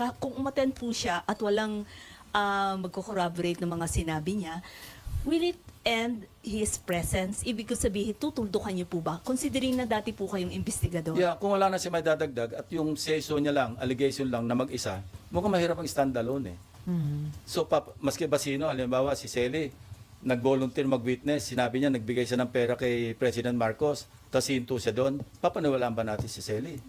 ka- kung umaten po siya at walang uh, magko-corroborate ng mga sinabi niya, will it end his presence? Ibig ko sabihin, tutuldukan niyo po ba? Considering na dati po kayong investigador. Yeah, kung wala na si may dadagdag at yung seso niya lang, allegation lang na mag-isa, mukhang mahirap ang standalone eh. So, pap, maski ba sino, halimbawa si Sally, nag-volunteer mag-witness, sinabi niya, nagbigay siya ng pera kay President Marcos, tapos hinto siya doon, papaniwalaan ba natin si Sally?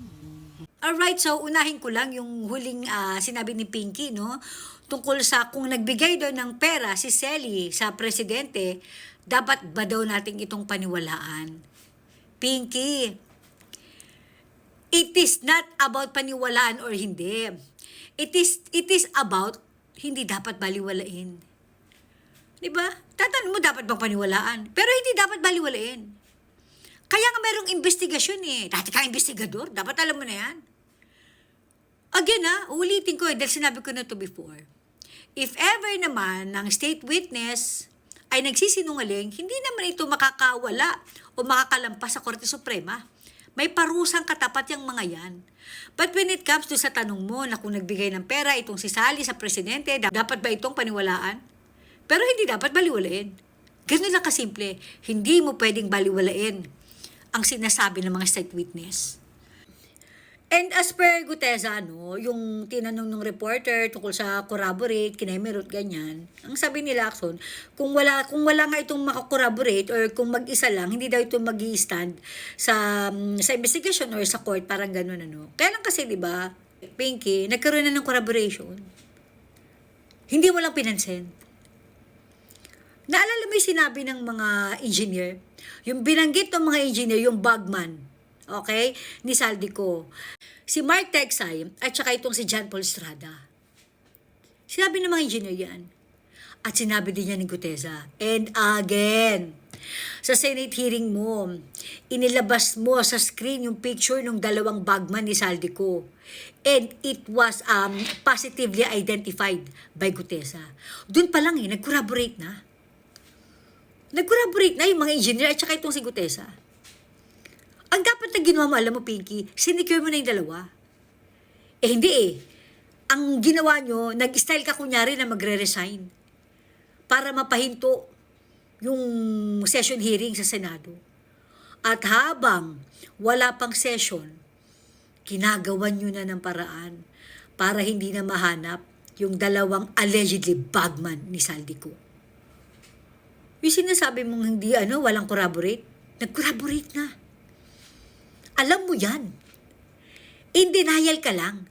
Alright, so unahin ko lang yung huling ah, sinabi ni Pinky, no? Tungkol sa kung nagbigay daw ng pera si Selly sa presidente, dapat ba daw nating itong paniwalaan? Pinky, it is not about paniwalaan or hindi. It is, it is about hindi dapat baliwalain. Di ba? Tatanong mo dapat bang paniwalaan? Pero hindi dapat baliwalain. Kaya nga merong investigasyon eh. Dati ka investigador, dapat alam mo na yan. Again ha, ulitin ko eh, dahil sinabi ko na to before. If ever naman ng state witness ay nagsisinungaling, hindi naman ito makakawala o makakalampas sa Korte Suprema. May parusang katapat yung mga yan. But when it comes to sa tanong mo na kung nagbigay ng pera itong si Sally sa presidente, da- dapat ba itong paniwalaan? Pero hindi dapat baliwalain. Ganun lang kasimple. Hindi mo pwedeng baliwalain ang sinasabi ng mga state witness. And as per Guteza, no, yung tinanong ng reporter tungkol sa corroborate, kinemerot, ganyan, ang sabi ni Lacson, kung wala, kung wala nga itong makakorroborate or kung mag-isa lang, hindi daw ito mag stand sa, mm, sa investigation or sa court, parang gano'n, ano. Kaya lang kasi, di ba, Pinky, nagkaroon na ng corroboration. Hindi mo lang pinansin. Naalala mo yung sinabi ng mga engineer? Yung binanggit ng mga engineer, yung bagman, okay, ni Saldico. Si Mark Texay at saka itong si John Paul Estrada. Sinabi ng mga engineer yan. At sinabi din niya ni Guteza. And again, sa Senate hearing mo, inilabas mo sa screen yung picture ng dalawang bagman ni Saldico. And it was um, positively identified by Gutesa. Doon pa lang eh, nag-corroborate na. Nag-corroborate na yung mga engineer at saka itong si Gutesa. Dapat na ginawa mo, alam mo, Pinky, sinecure mo na yung dalawa. Eh, hindi eh. Ang ginawa nyo, nag-style ka kunyari na magre-resign para mapahinto yung session hearing sa Senado. At habang wala pang session, ginagawan nyo na ng paraan para hindi na mahanap yung dalawang allegedly bagman ni Saldico. Yung sinasabi mong hindi, ano, walang corroborate, nag-corroborate na. Alam mo yan. In denial ka lang.